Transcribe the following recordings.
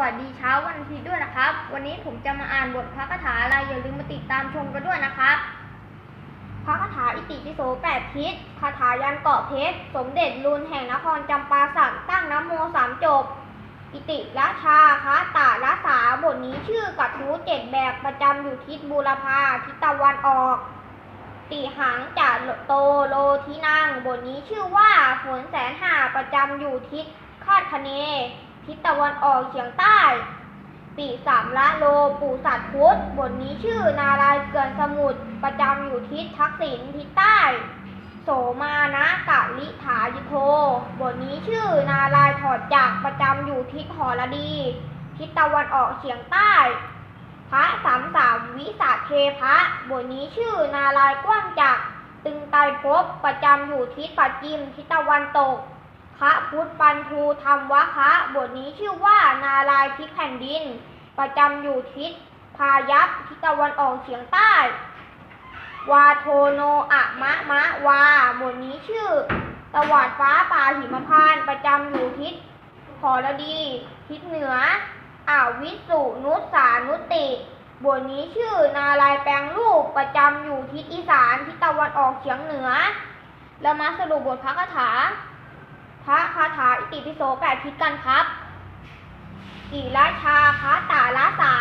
วัสดีเช้าวันอาทิตย์ด้วยนะครับ วันนี้ผมจะมาอ่านบทพระคาถาอะไรอย่าลืมมาติดตามชมกันด้วยนะครับพระคาถาอิติปิโสแปดทิศคาถายันเกาะเพชรสมเด็จรุนแห่งนครจำปาสักตั้งน้ำโมสามจบ อิติละชาคะตาละสาบทนี้ชื่อกัดรู้เจ็ดแบบประจำอยู่ทิศบูรพาทิศตะวันออก ติหังจะโตโลทินังบทนี้ชื่อว่าฝนแสนหาประจำอยู่ทิศคาดคะเน ทิศตะวันออกเฉียงใต้ ปีสามละโลปู่สัตว์พุทธบทนี้ชื่อนารายเกือนสมุทรประจำอยู่ทิศทักษิณทิศใต้ โสมานะกะลิถายิโทบทนี้ชื่อนารายถอดจากประจำอยู่ทิศหอระดี ทิศตะวันออกเฉียงใต้พระสามสามวิสาเทพะบทนี้ชื่อนารายกว้างจากตึงไตรภพประจำอยู่ทิศปัจจิมทิศตะวันตก พระพุทธปันทูธรรมวะคะบทนี้ชื่อว่านารายณ์พลิกแผ่นดิน ประจำอยู่ทิศพายัพทิศตะวันออกเฉียงใต้ วาโทโนอะมะมะวาบทนี้ชื่อตวาดฟ้าป่าหิมพานประจำอยู่ทิศหอระดี ทิศเหนืออ่าววิสุนุสานุติบทนี้ชื่อนารายแปลงรูปประจำอยู่ทิศอีสานทิศตะวันออกเฉียงเหนือ แล้วมาสรุปบทพระคาถาพระคา ถาอิติโสแปดทิศกันครับกิราชาคะตาละสา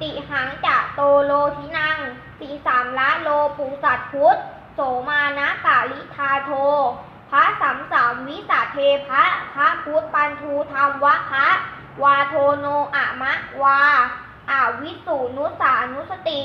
ติหังจะโตโลทินังสีสามละโลปูสัตพุทธโสมานะกาลิทาโท พระสัมสามวิสาเทพะพระพุทธปันทูธรรมวะคะวาโทโนอะมะวาอาวิสุนุสานุสติ